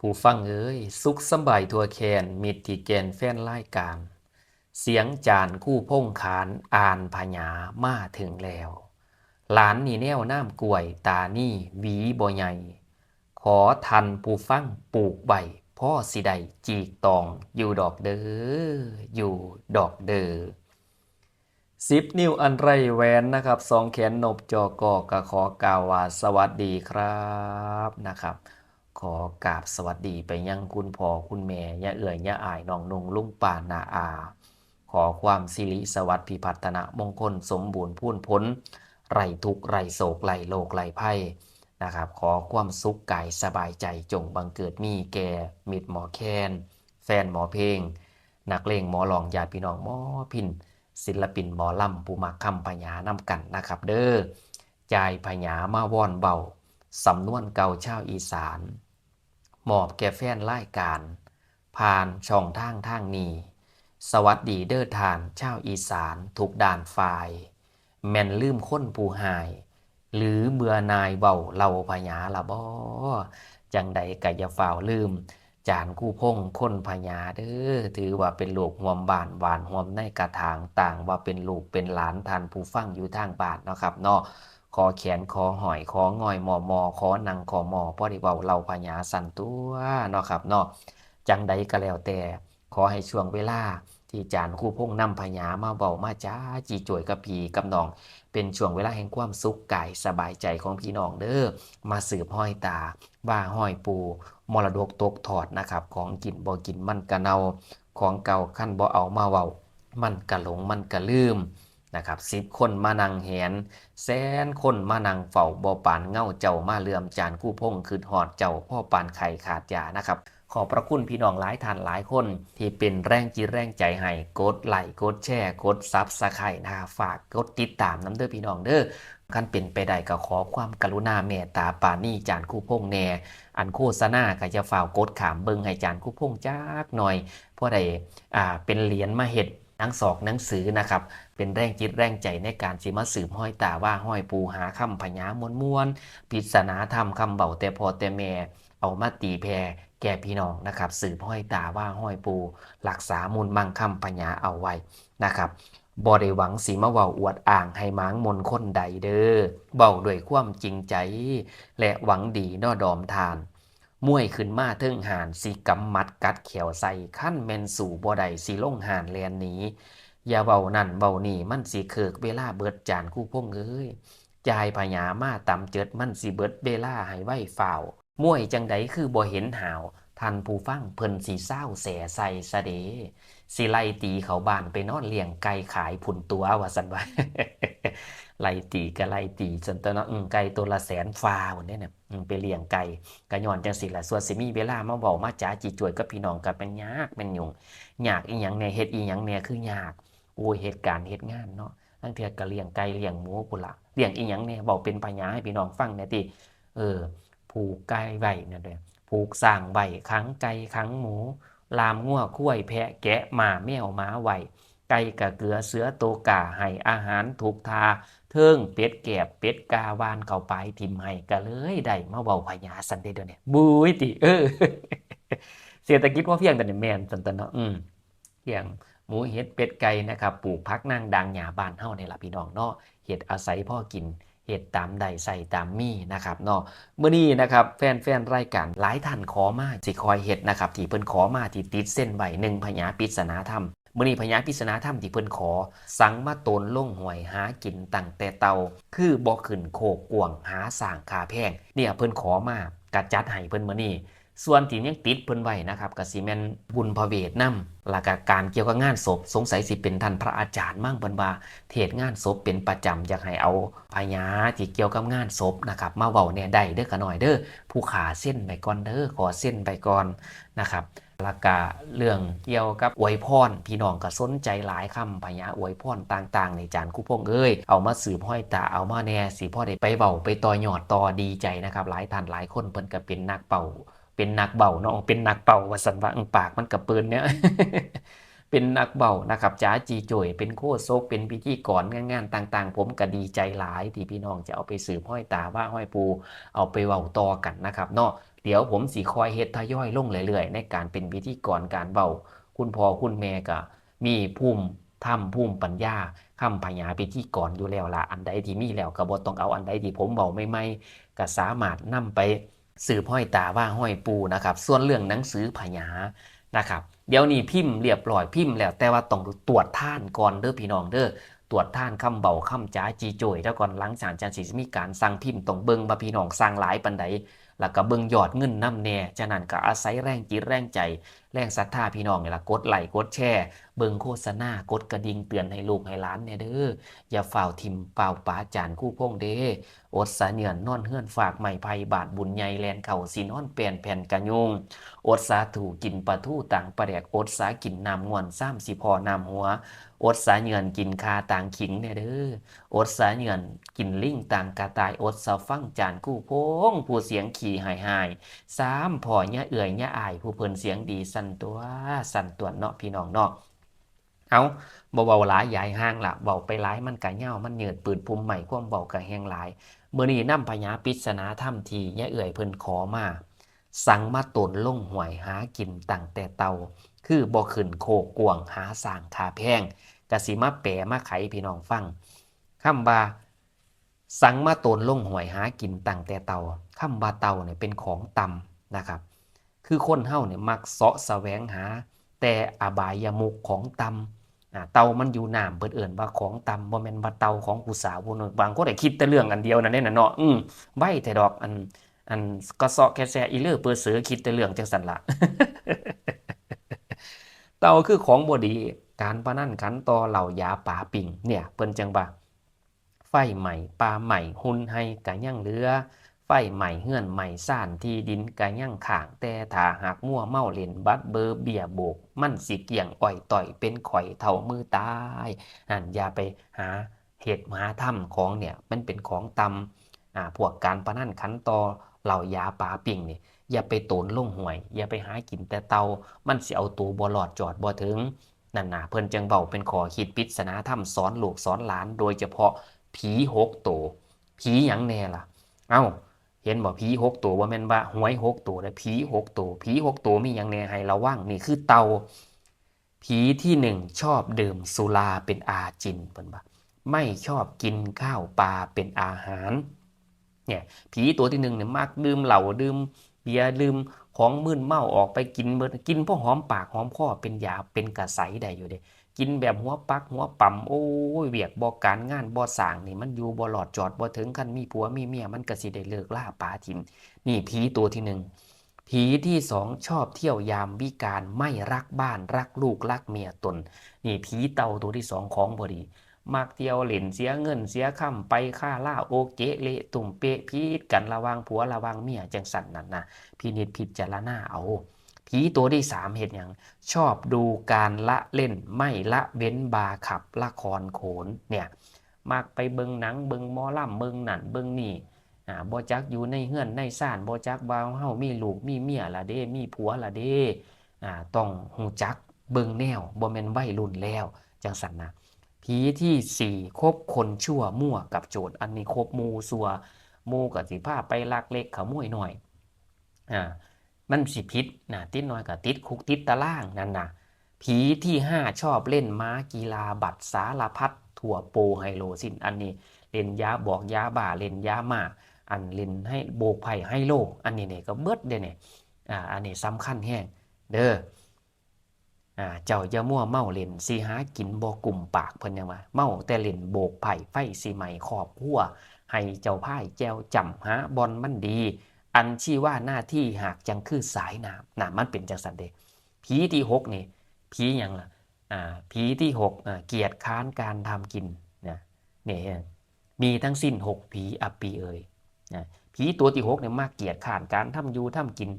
ผู้ฟังเอ้ยสุขสบายทั่วแคนมิตรที่แกนแฟนรายการ เสียงจานคู่พงขานอ่านพญามาถึงแล้ว หลานนี่แนวน้ำกล้วยตานี่หวีบ่ใหญ่ ขอทันผู้ฟังปลูกใบพ่อสิได้จีกตองอยู่ดอกเด้ออยู่ดอกเด้อสิบนิ้วอันไรแหวนนะครับสองแขนนบจอกอกกะขอกาวาสวัสดีครับนะครับ ขอกราบสวัสดีไปยังคุณพ่อคุณแม่ย่าเอื่อยย่าอายน้องนงลุงป่านาอา ขอความสิริสวัสดิ์พิพัฒนมงคลสมบูรณ์พูนพ้นไรทุกไรโศกไรโลกไรภัยนะครับ ขอความสุขกายสบายใจจงบังเกิดมีแก่มิตรหมอแคนแฟนหมอเพลง นักเลงหมอหลองญาติพี่น้องหมอพินศิลปินหมอลำปูมักคำพญานำกันนะครับ เด้อจ่ายพญามาว่อนเบาสำนวนเก่าชาวอีสาน มอบแก่แฟนรายการ ผ่านช่องทางทางนี้ สวัสดีเด้อทานชาวอีสานทุกด่านฝ่าย แม่นลืมค้นผู้หาย หรือเบื่อนายเบาเล่าพญาละบ่จังใดกะอย่าฝ่าวลืม จานกู้พงค้นพญาเด้อถือว่าเป็นลูกหวมบานหวานหวมในกระถางต่างว่าเป็นลูกเป็นหลานทานผู้ฟังอยู่ทางบ้านเนาะครับเนาะ ขอแขนขอหอยของอยมอมอขอนังขอมอพ่อได้เว้าเราพญาสั่นตัวเนาะครับเนาะจังใดก็แล้วแต่ ขอให้ช่วงเวลาที่จานคู่พงนำพญามาเบามาจ้าจีจ่วยกับพีกับน้อง เป็นช่วงเวลาแห่งความสุขกายสบายใจของพี่น้องเด้อมาสืบห้อยตาว่าห้อยปูมรดกตกถอดนะครับ ของกินบ่กินมันกะเนา ของเก่าขั้นบ่เอามาเว้ามันกะหลงมันกะลืม นะครับสิบคนมานังแหนแสนคนมานังเฝ้าบ่อปานเง่าเจ้ามาเลื่อมจานกู้พงคืดหอดเจ้าพ่อปานไข่ขาดยานะครับขอบพระคุณพี่น้องหลายท่านหลายคน ที่เป็นแรงจิตแรงใจให้กดไลค์กดแชร์กดซับสไครต์นะครับฝากกดติดตามน้ำเด้อพี่น้องเด้อคันเป็นไปได้ก็ขอความกรุณาเมตตาปานี่จานคู่พงแน่อันโฆษณาก็จะฝ่ากกดขามเบิงให้จานคู่พงจักหน่อยเพราะใดอ่าเป็นเหรียญมาเห็ด นังสอกหนังสือนะครับ เป็นแรงจิตแรงใจในการสิมาสืบห้อยตาว่าห้อยปูหาคำพญามวลมวลปิศนาธรรมคำเบาแต่พอแต่แม่เอามาตีแพรแก่พี่น้องนะครับ สืบห้อยตาว่าห้อยปูรักษามูลมังคำพญาเอาไว้นะครับบ่ได้หวังสีมาเว้าอวดอ่างให้ม้างมนคนใดเด้อเบาด้วยความจริงใจ และหวังดีนอดอมทาน มวยขึ้นมาเทิงหานสีกำมัดกัดเขียวใส่ขั้นแมนสู่บ่ใดสีลงหานแลนหนี้อย่าเบานั่นเบานี่มันสิเคิกเวลาเบิดจานคู่พงเอ้ยจายพญามาตำเจิดมันสิเบิดเวลาให้ไหว้ฝ่าวมวยจังใดคือบ่เห็นหาวท่านผู้ฟังเพิ่นสีเศร้าแสใส่สะเดสิไล่ตีเขาบ้านไปนอนเลี้ยงไก่ขายผุนตัวว่าสันว่า ไล่ตีก็ไล่ตีจนตัวเนาะไก่ตัวละแสนฟ้าหมดเนี่ยนะอืมไปเลี้ยงไก่ก็ย้อนจังสิละส่วนสิมีเวลามาเว้ามาจ๋าจีจวยกับพี่น้องก็เป็นยากเป็นยุ่งยากอีหยังเนี่ยเฮ็ดอีหยังเนี่ยคือยากโอ้ยเหตุการณ์เหตุงานเนาะทั้งเทือก็เลี้ยงไก่เลี้ยงหมูพุ่นละเลี้ยงอีหยังเนี่ยเว้าเป็นปัญญาให้พี่น้องฟังเนี่ยติเออผูกไก่ไว้เนี่ยเด้อผูกสร้างไว้ขังไก่ขังหมู ลามงัวคุ้ยแพะแกะหมาแมวหมาไว้ ไก่กะเกลือเสือโตกาให้อาหารถูกทา เทิงเป็ดแกบเป็ดกาวานเข้าไปทิมให้ก็เลยได้มาเว้าพญาสันเดเดียวนี้บุ้ยติเออเศรษฐกิจว่าเพียงแต่นี่แมนสันตเนาะอืมอย่างหมูเห็ดเป็ดไก่นะครับปลูกพักนั่งดังหญ้าบานเฮาในละพี่น้องเนาะเห็ดอาศัยพ่อกินเห็ดตามใดใส่ตามมีนะครับเนาะเมื่อนี้นะครับแฟนๆรายการหลายท่านขอมาสิคอยเห็ดนะครับที่เพิ่นขอมาที่ติดเส้นใบหนึ่งพญาปิศนาธรรม มื่อนี้พญาปริศนาธรรมที่เพิ่นขอ สังมาตนล่งหวยหากินตั้งแต่เตา คือบ่ขึ้นโคกกวงหาสร้างคาแพงเนี่ยเพิ่นขอมากะจัดให้เพิ่นมื้อนี้ส่วนที่ยังติดเพิ่นไว้นะครับก็สิแม่นบุญพระเวทนำแล้วก็การเกี่ยวกับงานศพสงสัยสิเป็นท่านพระอาจารย์มั่งเพิ่นว่าเทศงานศพเป็นประจำอยากให้เอาพญาที่เกี่ยวกับงานศพนะครับมาเว้าแหน่ได้เด้อก็หน่อยเด้อผู้ขาเส้นไปก่อนเด้อขอเส้นไปก่อนนะครับ ล้วก็เรื่องเกี่ยวกับอวยพรพี่น้องก็สนใจหลายคำพญาอวยพรต่าง ๆ ในจานคู่พงเอ้ยเอามาสืบห้อยตาเอามาแน่สิพ่อได้ไปเว้าไปต่อยอดต่อดีใจนะครับหลายท่านหลายคนเพิ่นก็เป็นนักเป่า เป็นนักเบาเนาะเป็นนักเป่าว่าสันว่าอึงปากมันกับปืนเนี่ยเป็นนักเบานะครับจ้าจีโจยเป็นโคโซกเป็นพิธีกรงานๆต่างๆ ผมก็ดีใจหลายที่พี่น้องจะเอาไปสืบห้อยตาว่าห้อยปูเอาไปเว้าต่อกันนะครับเนาะ เดี๋ยวผมสิคอยเฮ็ดทยอยลงเรื่อยๆ ในการเป็นพิธีกรการเบาคุณพ่อคุณแม่ก็มีภูมิธรรมภูมิปัญญาคำพยาพิธีกรอยู่แล้วละอันใดที่มีแล้วก็บ่ต้องเอาอันใดที่ผมเบาไม่ไม่ก็สามารถนำไปสืบห้อยตาว่าห้อยปูนะครับ ส่วนเรื่องหนังสือพยานะครับ เดี๋ยวนี้พิมพ์เรียบร้อยพิมพ์แล้วแต่ว่าต้องตรวจท่านก่อนเด้อพี่น้องเด้อตรวจท่านคำเบาคำจ้าจีโจยแล้วก่อนหลังจากจันทร์สิมีการสั่งพิมพ์ต้องเบิงบาพี่น้องสั่งหลายปันใด แล้วก็เบิงยอดเงินน้ำแน่ฉะนั้นก็อาศัยแรงจิตแรงใจ แรงศรัทธาพี่น้องนี่ล่ะกดไลค์กดแชร์เบิงโฆษณากดกระดิ่งเตือนให้ลูกให้หลานเนี่ยเด้ออย่าฝ่าวทิมเป่าป๋าจานคู่พงเด้อดสาเนียนนอนเฮือนฝากใหม่ภัยบาทบุญใหญ่แลนเข่าสีนอนเปลี่ยนแผ่นกระยุงอดสาถูกินปลาทู่ต่างประแดกอดสากินน้ำงวนซ้ำสิพอน้ำหัวอดสาเงินกินคาต่างขิงเนี่ยเด้ออดสาเงินกินลิ่งต่างกาตายอดสาฟังจานกู้พงผู้เสียงขี่หายหายสามพ่อเนี่ยเอื่อยเนี่ยอาย ผู้เพิ่นเสียงดีสั่นตัวสั่นตัวเนาะพี่น้องเนาะเอาบ่เบาหลายยายห้างละเบาไปหลายมันกะเหย้ามันเหยืดปืนภูมิใหม่ความเบากะแหงหลายเมื่อนี้นำพญาปิศนาถ้ำทีเนี่เอื่อยเพิ่นขอมาสั่งมาตนลงหวยหากินตั้งแต่เตา คือบ่ขึ้นโคกวงหาสางคาแพงกะสิมาแปลมาไขพี่น้องฟังคำว่าสังมาตนลงหวยหากินตั้งแต่เตาคำว่าเตาเนี่ยเป็นของต่ำนะครับ คือคนเฮาเนี่ยมักเสาะแสวงหา แต่อบายมุกของต่ำอ่าเตามันอยู่น้ำเปิดเอิ่นว่าของต่ำบ่แม่นว่าเตาของผู้สาวผู้นึงบางคนได้คิดแต่เรื่องอันเดียวนั่นเด้น่ะเนาะอืมไว้แต่ดอกอันอันก็เสาะแค่แซ่อีเลอเปือเสือคิดแต่เรื่องจังซั่นละเตาคือของบดีการพนันขันต่อเหล่ายาป่าปิ่งเนี่ยเปิ้นจังบ่าไฟใหม่ปลาใหม่หุ่นให้กะยั่งเหลือ ไฟใหม่เฮือนใหม่ซ่านที่ดินกะยั่งข้างแต่ถ้าหากมั่วเมาเล่นบัดเบอร์เบียโบก มันสิเกี่ยงอ่อยต่อยเป็นข่อยเท่ามือตายนั่นอย่าไปหาเหตุหาถ้ำของเนี่ยมันเป็นของตำอ่าพวกการพนันขันต่อเหล่ายาป่าปิ่งนี่อย่าไปโตนลงห่วย อย่าไปหากินแต่เตา มันสิเอาตัวบ่หลอดจอดบ่ถึงนั่นนะเพิ่นจังเบาเป็นขอคิดปริศนาธรรมสอนลูกสอนหลาน โดยเฉพาะผีหกตัวผีหยังแน่ล่ะ เอ้า เห็นบ่ผีหกตัวว่าแม่นว่าหวยหกตัวและผีหกตัวผีหกตัวมีหยังแน่ให้ระวังนี่คือเตาผีที่หนึ่งชอบดื่มสุราเป็นอาจินเพิ่นว่ไม่ชอบกินข้าวปลาเป็นอาหารเนี่ยผีตัวที่หนึ่งเนี่ยมักดื่มเหล้าดื่มเบียร์ดื่มของมึนเมาออกไปกินเบิดกินพราะหอมปากหอมคอเป็นยาเป็นกระใสได้อยู่เด้ กินแบบหัวปักหัวปั่มโอ้ยเวียกบ่การงานบ่สางนี่มันอยู่บ่หลอดจอดบ่ถึงคันมีผัวมีเมียมันก็สิได้เลิกล่าป่าทิมนี่ผีตัวที่หนึ่งผีที่สองชอบเที่ยวยามวิการไม่รักบ้านรักลูกรักเมียตน นี่ผีเต่าตัวที่สองของบดีมักเที่ยวเหล่นเสียเงินเสียค่ำไปค่าล่าโอเกะเละตุ่มเปะพีดกันระวังผัวระวังเมียจังสันนั่นนะพินิจพิจารณาเอา ผีตัวที่สามเห็นอย่างชอบดูการละเล่นไม่ละเว้นบาขับละครโขนเนี่ยมักไปเบิงหนังเบิงมอลำเบิงหนันเบิงนี่อ่าบ่จักอยู่ในเฮือนในซ่านบ่จักว่าเฮามีลูกมีเมียละเด้มีผัวละเด้อ่าต้องหูจักเบิงแนวบ่แม่นวัยรุ่นแล้วจังสันนะผีที่สี่คบคนชั่วมั่วกับโจรอันนี้คบมูสัวมูกับสิผ้าไปลักเล็กขโมยหน่อยอ่า มันสิพิษนะติดน้อยกับติดคุกติดตารางนั่นนะผีที่ห้าชอบเล่นม้ากีฬาบัตรสารพัดถั่วโปไฮโลสินอันนี้เล่นยาบอกยาบ่าเล่นยาหมาอันเล่นให้โบกไผ่ให้โลอันนี้เนี่ยก็เบิดเด้เนี่ยอ่าอันนี้สำคัญแห้งเด้ออ่าเจ้าอย่ามั่วเมาเล่นสิหากินบ่กลุ่มปากเพิ่นยังว่าเมาแต่เล่นโบกไผ่ไฟสิไหม่ขอบหัวให้เจ้าพ่ายแจวจำหาบอลมันดี อันชี้ว่าหน้าที่หากจังคือสายน้ำน่ะมันเป็นจังสันเดผีที่หกนี่ผีหยังล่ะอ่าผีที่หกเกียรติค้านการทำกินนะเนี่ยมีทั้งสิ้นหกผีอัปปีเอ่ยนะผีตัวที่หกเนี่ยมากเกียรติค้านการทำอยู่ทำกิน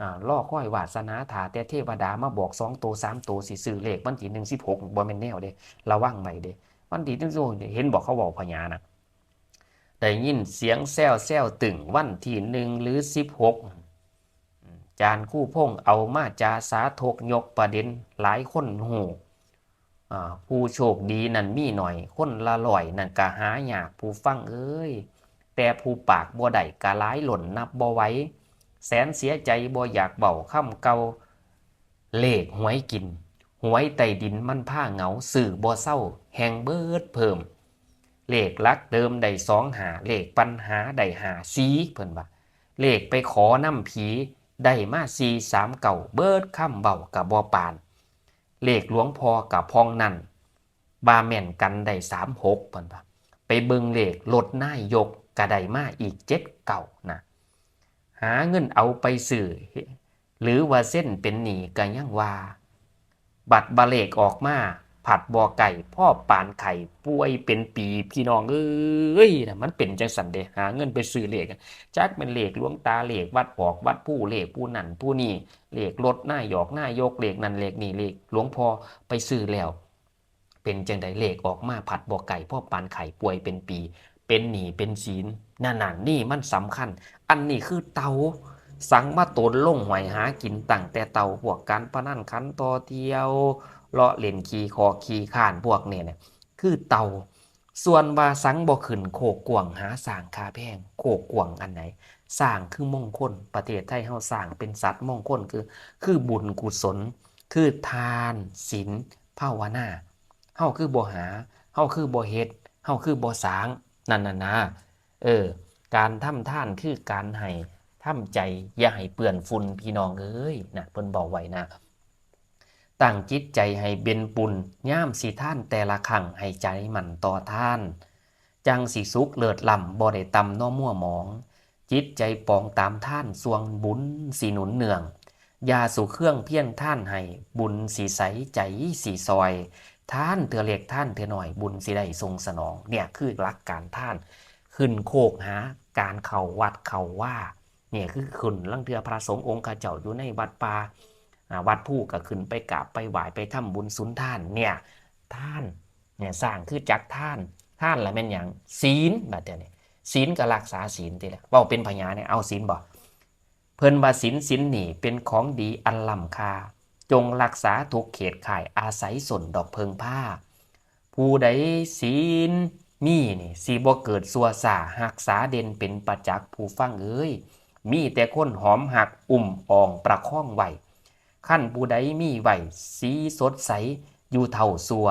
อ่าล่อค่อยวาสนาถาแต่เทวดามาบอกสองตัวสามตัวสิซื้อเลขวันที่หนึ่งสิบหกบ่แม่นแนวเด้ระวังใหม่เด้วันที่หนึ่งสิบหกเห็นบอกเขาบอกพญานะ ได้ยินเสียงแซวแซวตึงวันที่หนึ่งหรือสิบหกจานคู่พงเอามาจาสาทกยกประเด็นหลายคนหูผู้โชคดีนั่นมีหน่อย คนละลอยนั่นกะหาอยากผู้ฟังเอ้ย แต่ผู้ปากบ่ได้กะหลายหล่นนับบ่ไว้ แสนเสียใจบ่อยากเบาคำเกาเลขหวยกิน หวยใต้ดินมันผ้าเหงาสื่อบ่เศร้า แหงเบิดเพิ่ม เลขลักเดิมได้สองหาเลขปัญหาได้หาสีเพิ่นว่าเลขไปขอน้ำผีได้มาสีสามเก่าเบิดค่ำเบากับบ่ปาน เลขหลวงพอกับพองนั่นบาแม่นกันได้สามหกเพิ่นว่าไปเบิงเลขลดหนายยกกระไดมาอีกเจ็ดเก่านะหาเงินเอาไปสื่อ หรือว่าเส้นเป็นหนีกันยังว่า บัตรบาเลกออกมา ผัดบอไก่พ่อปานไข่ป่วยเป็นปีพี่น้องเอ้ยนะมันเป็นจังสันเดหาเงินไปซื้อเหลขกันจักเป็นเหลขหลวงตาเหลขวัดปอกวัดผู้เหลขผู้นั่นผู้นี่เหลขรถหน้าหยอกหน้ายกเหลขนั่นเหลขนี่เหลขหลวงพ่อไปซื้อแล้ว เป็นจังไดเหลขออกมาผัดบอไก่พ่อปานไข่ป่วยเป็นปี เป็นหนีเป็นศีลนั่นน่ะนี่มันสำคัญ อันนี้คือเตาสังมาตนลงหวยหากินตั้งแต่เตาพวกการพนันขันต่อเที่ยว เลาะเล่นขี่คอขี่ข้านพวกเนี่ยเนี่ยคือเตาส่วนว่าสังบ่ขึ้นโคกกวางหาสร้างคาแพงโคกกวางอันไหนสร้างคือมงคลประเทศไทยเฮาสร้างเป็นสัตว์มงคลคือ คือบุญกุศล คือทานศีลภาวนาเฮาคือบ่หาเฮาคือบ่เฮ็ดเฮาคือบ่สางนั่นน่ะนะเออ การทำท่านคือการให้ทำใจอย่าให้เปื้อนฝุ่นพี่น้องเอ้ยนะเพิ่นบอกไว้นะ ตั้งจิตใจให้เบนปุนย่ามสีท่านแต่ละครั้งให้ใจหมั่นต่อท่าน จังสีสุกเลิศล่ำบ่ได้ตำน้อมั่วหมอง จิตใจปองตามท่านสวงบุญสีหนุนเนืองยาสู่เครื่องเพียงท่านให้บุญสีใสใจสีซอย ท่านเถือเล็กท่านเถือหน่อยบุญสีได้ทรงสนองเนี่ยคือหลักการท่าน ขึ้นโคกหาการเข่าวัดเข่าว่าเนี่ยคือขึ้นลังเทือพระสงฆ์องค์ข้าเจ้าอยู่ในวัดปา่า วัดผู้ก็ขึ้นไปกราบไปไหว้ไปทำบุญสุนท่านเนี่ยท่านเนี่ยสร้างคือจักท่านท่านอะไรเป็นอย่างศีลแบบเดียวนี้ศีลก็รักษาศีลทีละว่าเป็นพญาเนี่ยเอาศีลบ่เพิ่นว่าศีลศีลนี่เป็นของดีอันล้ำค่าจงรักษาทุกเขตข่ายอาศัยส่วนดอกเพิงผ้า ผู้ใดศีลมีนี่สีบ่เกิดสัวสาหักษาเด่นเป็นประจักษ์ผู้ฟังเอ้ยมีแต่คนหอมหักอุ่มอ่องประคองไหว ขั้นผู้ใดมีไหวสีสดใส อยู่เท่าสัว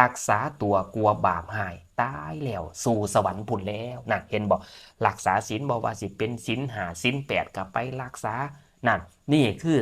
รักษาตัวกลัวบาปหาย ตายแล้วสู่สวรรค์พุ่นแล้วนะเห็นบอกรักษาศีลบอกว่าสิเป็นศีลหาศีลแปดกับไปรักษานั่นนี่คือ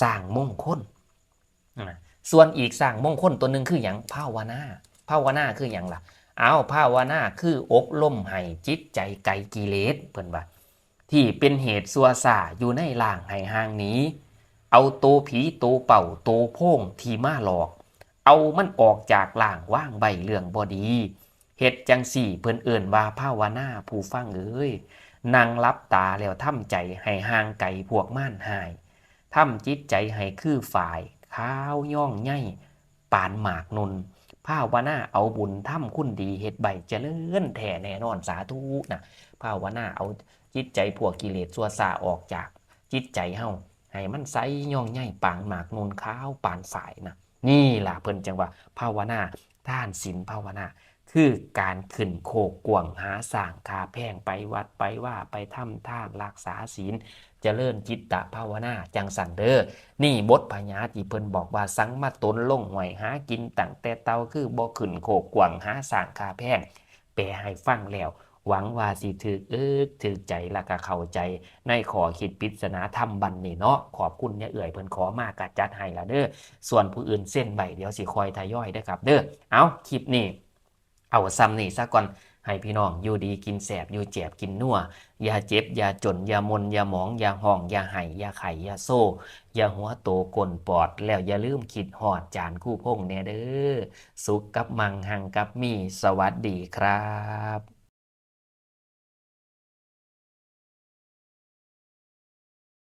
สร้างมงคลส่วนอีกสร้างมงคลตัวหนึ่งคืออย่างภาวนาภาวนาคืออย่างล่ะเอาภาวนาคืออบรมให้จิตใจไกลกิเลสเพิ่นว่าที่เป็นเหตุสัวซาอยู่ในล่างให้ห่างนี้ เอาโตวผีโตวเป่าโตวโพ่งที่มาหลอก เอามันออกจากล่างว่างใบเรื่องบอดีเฮ็ดจังสี่เพิ่นเอิ่นว่าภาวนาผู้ฟังเอ้ยนั่งรับตาแล้วทำใจให้ห่างไกลพวกม่านหายทำจิตใจให้คือฝ่ายข้าวย่องใหญ่ปานหมากนุนภาวนาเอาบุญทำคุณดีเฮ็ดใบเจริญแท่แน่นอนสาธุนะภาวนาเอาจิตใจพวกกิเลสสัวซาออกจากจิตใจเฮา ให้มันใสย่องใหญ่ปางหมากนนข้าวปานฝ่ายนะนี่ล่ะเพิ่นจังว่าภาวนาท่านศีลภาวนา คือการขึ้นโคกกวางหาสร้างคาแพงไปวัดไปว่าไปทำท่านรักษาศีลจเจริญจิตตภาวนาจังสันเดอร์นี่บทพญาที่เพิ่นบอกว่าสังมาตนลงหวยหากินตั้งแต่เตาคือบ่ขึ้นโคกกวางหาสร้างคาแพงแปลให้ฟังแล้ว หวังว่าสิถึกเอิกถึกใจและก็เข้าใจ ในขอคิดปริศนาธรรมบันนี่เนาะขอบคุณเนี่ยเอ่ยเพิ่นขอมากกะจัดให้ละเด้อส่วนผู้อื่นเส้นใบเดี๋ยวสิคอยทยอยได้ครับเด้อเอาคลิปนี้เอาซ้ำนี่ซะก่อนให้พี่น้องอยู่ดีกินแสบอยู่แจบกินนัวอย่าเจ็บอย่าจนอย่ามนอย่าหมองอย่าห้องอย่าไห้อย่าไข่อย่าโซ่อย่าหัวโตกลนปอด แล้วอย่าลืมคิดหอดจานคู่พงแน่เด้อสุขกับมังหังกับมีสวัสดีครับ